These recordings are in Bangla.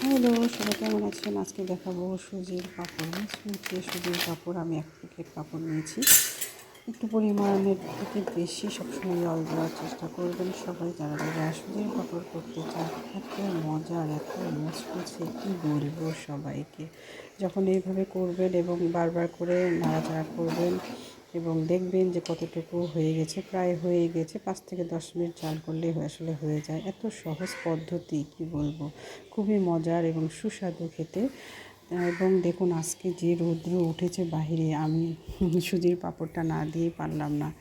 হ্যালো সবাই কেমন আছেন? আজকে দেখাবো সুজির কাপড় সুজির সুজির কাপড়। আমি এক প্যাকেট কাপড় নিয়েছি। একটু পরিমাণের থেকে বেশি সবসময় জল দেওয়ার চেষ্টা করবেন সবাই, যারা যারা সুজির কাপড় করতে চান। এত মজার, এত মুচকুচে কী বলব সবাইকে। যখন এইভাবে করবেন এবং বারবার করে নাড়াচাড়া করবেন এবং দেখবেন যে কতটুকু হয়ে গেছে, প্রায় হয়ে গেছে। পাঁচ থেকে দশ মিনিট চাল করলেই আসলে হয়ে যায়। এত সহজ পদ্ধতি, কি বলব? খুবই মজার এবং সুস্বাদু খেতে। এবং দেখুন, আজকে যে রৌদ্র উঠেছে বাহিরে, আমি সুজির পাঁপড়টা না দিয়ে পারলাম না।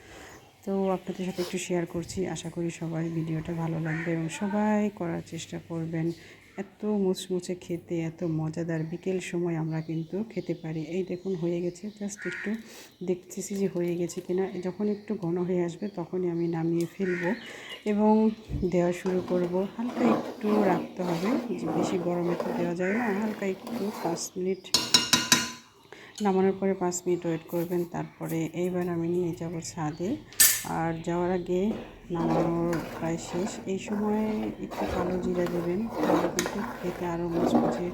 তো আপনাদের সাথে একটু শেয়ার করছি। আশা করি সবাই ভিডিওটা ভালো লাগবে এবং সবাই করার চেষ্টা করবেন। এত মুচমুচে খেতে, এত মজাদার বিকেল সময় আমরা কিন্তু খেতে পারি। এই দেখুন, হয়ে গেছে। জাস্ট একটু দেখতেছি যে হয়ে গেছে কিনা। যখন একটু ঘন হয়ে আসবে তখনই আমি নামিয়ে ফেলব এবং দেওয়া শুরু করব। হালকা একটু রাখতে হবে বেশি গরমে তো দেওয়া যায় না। হালকা একটু পাঁচ মিনিট নামানোর পরে পাঁচ মিনিট ওয়েট করবেন। তারপরে এইবার আমি নিয়ে যাব ছাদে। আর যাওয়ার আগে নামানোর প্রায় শেষ। এই সময় একটু কালো জিরা দেবেন, তাহলে কিন্তু খেতে আরও মুচমুচে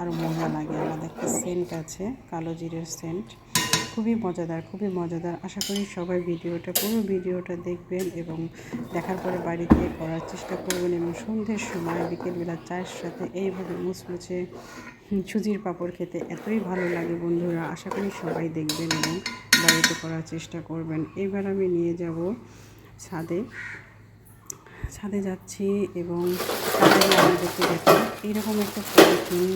আরও মজা লাগে। আলাদা একটা সেন্ট আছে, কালো জিরের সেন্ট খুবই মজাদার খুবই মজাদার। আশা করি সবাই ভিডিওটা, পুরো ভিডিওটা দেখবেন এবং দেখার পরে বাড়িতে করার চেষ্টা করবেন এবং সন্ধ্যের সময় বিকেলবেলা চায়ের সাথে এইভাবে মুচমুচে সুজির পাঁপড় খেতে এতই ভালো লাগে বন্ধুরা। আশা করি সবাই দেখবেন এবং বাড়িতে করার চেষ্টা করবেন। এবার আমি নিয়ে যাব ছাদে। ছাদে যাচ্ছি এবং ছাদে আমাদেরকে এইরকম একটা পলিথিন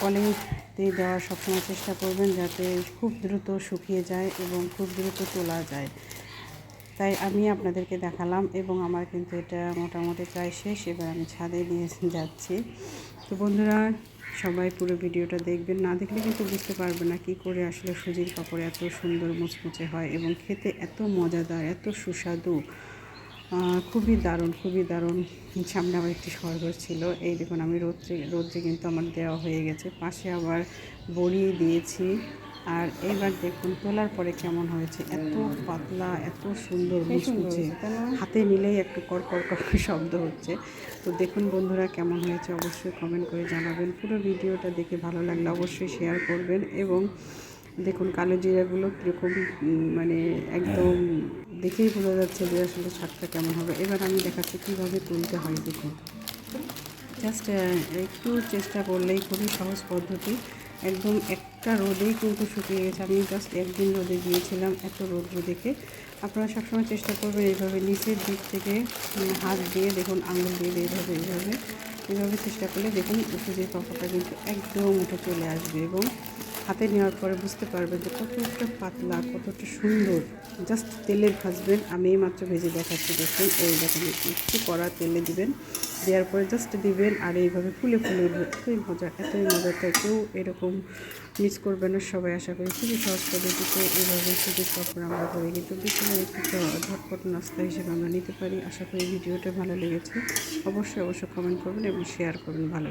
পলিতে দেওয়ার সবসময় চেষ্টা করবেন যাতে খুব দ্রুত শুকিয়ে যায় এবং খুব দ্রুত তোলা যায়। তাই আমি আপনাদেরকে দেখালাম এবং আমার কিন্তু এটা মোটামুটি প্রায় শেষ। এবার আমি ছাদে নিয়ে যাচ্ছি। তো বন্ধুরা সবাই পুরো ভিডিওটা দেখবেন। না দেখলে কিন্তু বুঝতে পারবে না কি করে আসলে সুজির কাপড় এত সুন্দর মুচমুচে হয় এবং খেতে এত মজাদার, এত সুস্বাদু। খুবই দারুণ খুবই দারুণ। সামনে আমার একটি সরগর ছিল। এই দেখুন আমি রোদ্রে রোদ্রে কিন্তু আমার দেওয়া হয়ে গেছে। পাশে আবার বড়িয়ে দিয়েছি। আর এবার দেখুন তোলার পরে কেমন হয়েছে? এত পাতলা এত সুন্দর মুচমুচে। হাতে নিলেই একটু কর কর কর শব্দ হচ্ছে। তো দেখুন বন্ধুরা কেমন হয়েছে অবশ্যই কমেন্ট করে জানাবেন। পুরো ভিডিওটা দেখে ভালো লাগলে অবশ্যই শেয়ার করবেন এবং দেখুন কালো জিরাগুলো কীরকম মানে একদম দেখেই বোঝা যাচ্ছে যে আসলে স্বাদটা কেমন হবে। এবার আমি দেখাচ্ছি কীভাবে তুলতে হয় দেখুন। জাস্ট একটু চেষ্টা করলেই খুবই সহজ পদ্ধতি। একদম একটা রোদেই কিন্তু শুকিয়ে গেছে। আমি জাস্ট একদিন রোদে দিয়েছিলাম এত রোদ্র দেখে আপনারা সবসময় চেষ্টা করবেন এইভাবে নিচের দিক থেকে হাত দিয়ে দেখুন, আঙুল দিয়ে এইভাবে এইভাবে এইভাবে চেষ্টা করলে দেখুন ওষুধের পাপড়টা কিন্তু একদম উঠে চলে আসবে এবং হাতে নেওয়ার পরে বুঝতে পারবেন যে কতটা পাতলা, কতটা সুন্দর। জাস্ট তেলে ভাজবেন, আমি মাত্র ভেজে দেখাচ্ছি, দেখুন, এই দেখেন, একটু কড়া তেলে দিবেন। দেওয়ার পরে জাস্ট দিবেন আর এইভাবে ফুলে ফুলে উঠবে মজা এতই মজাটা কেউ এরকম মিস করবেন না, সবাই আশা করি খুবই সহজ পদ্ধতিতে এইভাবে সুজির কাপড় আমরা করে কিন্তু বিকেলের একটু ঝটপট নাস্তা হিসেবে আমরা নিতে পারি। আশা করি ভিডিওটা ভালো লেগেছে। অবশ্যই অবশ্যই কমেন্ট করবেন এবং শেয়ার করবেন ভালো